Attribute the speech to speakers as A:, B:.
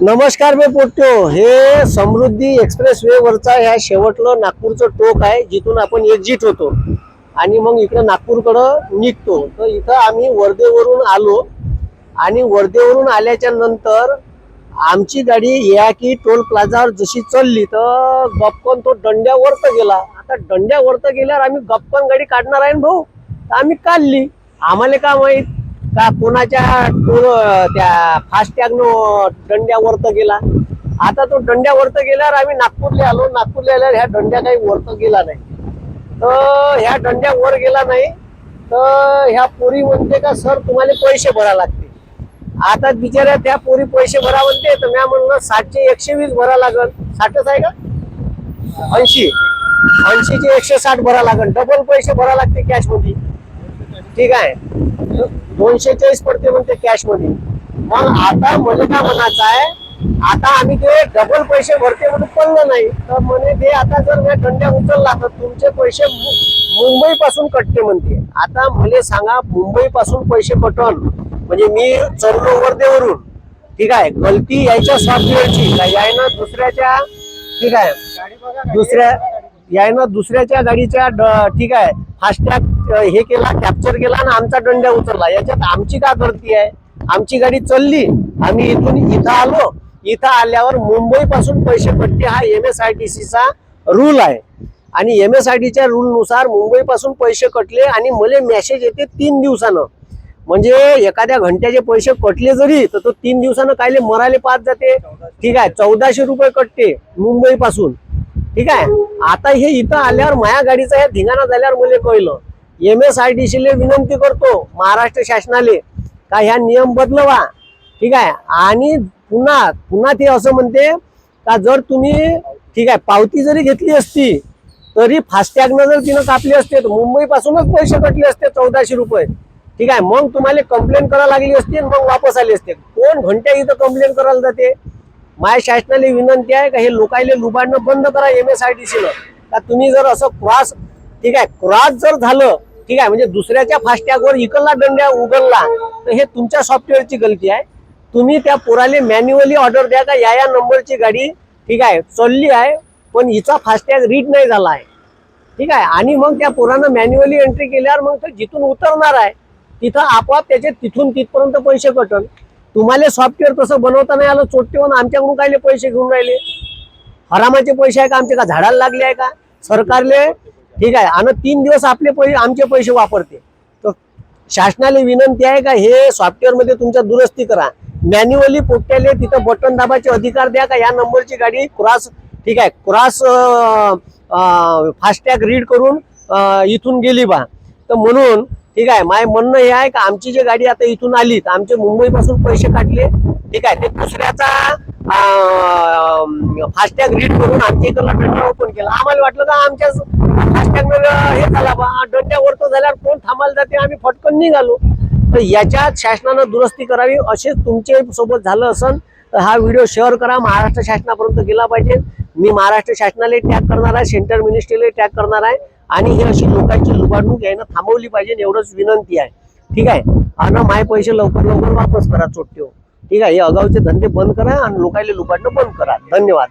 A: नमस्कार मी पोट्यो हे समृद्धी express way वरचा ह्या शेवटलं नागपूरचं टोक आहे जिथून आपण एक्झिट होतो. आणि मग इकडं नागपूरकडं निघतो. तर इथं आम्ही वर्धेवरून आलो. आणि वर्धेवरून आल्याच्यानंतर आमची गाडी या की टोल प्लाझावर जशी चालली तर गपकन तो दंड्यावरत गेला. आता दंड्यावरत गेल्यावर आम्ही गपकन गाडी काढणार आहे ना भाऊ? तर आम्ही काढली. आम्हाला का माहीत? का कोणाच्या टोल त्या फास्टॅग न दंड्यावर गेला. आता तो दंड्यावर गेल्यावर आम्ही नागपूरला आलो. नागपूरला आल्यावर ह्या दंड्या काही वरत गेला नाही. तर ह्या दंड्या वर गेला नाही. तर ह्या पोरी म्हणते का सर तुम्हाला पैसे भरा लागते आता बिचाऱ्या त्या पोरी पैसे भरा म्हणते तर मी म्हणलं साठचे एकशे वीस भरा लागल साठच आहे का? ऐंशी. ऐंशीचे एकशे साठ भरा लागल डबल पैसे भरा लागते कॅशमध्ये ठीक आहे. दोनशे चाळीस पडते म्हणते कॅशमध्ये. मग आता मला काय म्हणायचं आहे आता आम्ही ते डबल पैसे भरते म्हणून पडलं नाही तर म्हणे ते आता जर मी दंड्या उचलला तर तुमचे पैसे मुंबई पासून कटते म्हणते. आता मला सांगा मुंबई पासून पैसे कटन. म्हणजे मी चरलो वर्धेवरून. ठीक आहे गलती यायच्या सॉफ्टवेअरची का यायनं दुसऱ्याच्या ठीक आहे दुसऱ्या यायनं दुसऱ्याच्या गाडीच्या ड- ठीक आहे फास्टॅग हे केला कॅप्चर केला आणि आमचा दंड्या उचलला. याच्यात आमची का गर्दी आहे? आमची गाडी चालली आम्ही इथून इथं आलो. इथं आल्यावर मुंबई पासून पैसे कटते हा एम एस आय टी चा रूल आहे. आणि एम एस आय टीच्या रूल नुसार मुंबई पासून पैसे कटले आणि मला मेसेज येते तीन दिवसानं. म्हणजे एखाद्या घंट्याचे पैसे कटले जरी तर तो तीन दिवसानं कायले मराले पाच जाते? ठीक आहे चौदाशे रुपये कटते मुंबई पासून ठीक आहे? आता हे इथं आल्यावर माया गाडीचा हे धिंगाणा झाल्यावर मला कळलं. M S I T C विनंती करतो महाराष्ट्र शासनाले का ह्या नियम बदलवा. ठीक आहे? आणि पुन्हा पुन्हा ते असं म्हणते का जर तुम्ही ठीक आहे पावती जरी घेतली असती तरी फास्टॅगनं जर तिनं कापली असते तर मुंबईपासूनच पैसे कटले असते चौदाशे रुपये. ठीक आहे? मग तुम्हाला कंप्लेंट करायला लागली असती आणि मग वापस आली असते. कोण घंट्या इथं कंप्लेंट करायला जाते? माझ्या शासनाला विनंती आहे का हे लोकायले लुबाडणं बंद करा एम एस आय टी सीनं का तुम्ही जर असं क्रॉस ठीक आहे? क्रॉस जर झालं ठीक आहे म्हणजे दुसऱ्याच्या फास्टॅगवर इकडला दंड्या उघडला तर हे तुमच्या सॉफ्टवेअरची गलती आहे. तुम्ही त्या पोराले मॅन्युअली ऑर्डर द्या का? या या नंबरची गाडी ठीक आहे चालली आहे पण हिचा फास्टॅग रीड नाही झाला आहे. ठीक आहे आणि मग त्या पोरानं मॅन्युअली एंट्री केल्यावर मग तो जिथून उतरणार आहे तिथं आपोआप त्याचे तिथून तिथपर्यंत पैसे कटल तुम्हाला सॉफ्टवेअर तसं बनवता नाही आलं चोट्टेवून आमच्याकडून कायले पैसे घेऊन राहिले? हरामाचे पैसे आहे का आमचे? का झाडाला लागले आहे का? सरकारले ठीक आहे. आणि तीन दिवस आपले पैसे आमचे पैसे वापरते. तर शासनाला विनंती आहे का हे सॉफ्टवेअरमध्ये तुमच्या दुरुस्ती करा. मॅन्युअली पोट्याले तिथं बटन दाबाचे अधिकार द्या का या नंबरची गाडी क्रॉस ठीक आहे क्रॉस फास्टॅग रीड करून इथून गेली बा. तर म्हणून ठीक आहे माय म्हणणं हे आहे का आमची जी गाडी आता इथून आली तर आमचे मुंबई पासून पैसे काढले ठीक आहे ते दुसऱ्याचा फास्टॅग रीड करून आमच्या इकडला ओपन केला. आम्हाला वाटलं का आमच्या गड्ड्या वरतो झाल्यावर कोण थांबायला जाते आम्ही फटकन निघालो. तर याच्यात शासनानं दुरुस्ती करावी असे तुमचे सोबत झालं असन तर हा व्हिडिओ शेअर करा. महाराष्ट्र शासनापर्यंत गेला पाहिजे. मी महाराष्ट्र शासनाला टॅग करणार आहे सेंट्रल मिनिस्ट्रीला टॅग करणार आहे. आणि ही अशी लोकांची लुबाडणूक यायनं थांबवली पाहिजे एवढंच विनंती आहे. ठीक आहे? आणि माय पैसे लवकर लवकर वापस करा चोट्टे ठीक आहे? हे अगाऊचे धंदे बंद करा आणि लोकांना लुबाडणं बंद करा. धन्यवाद.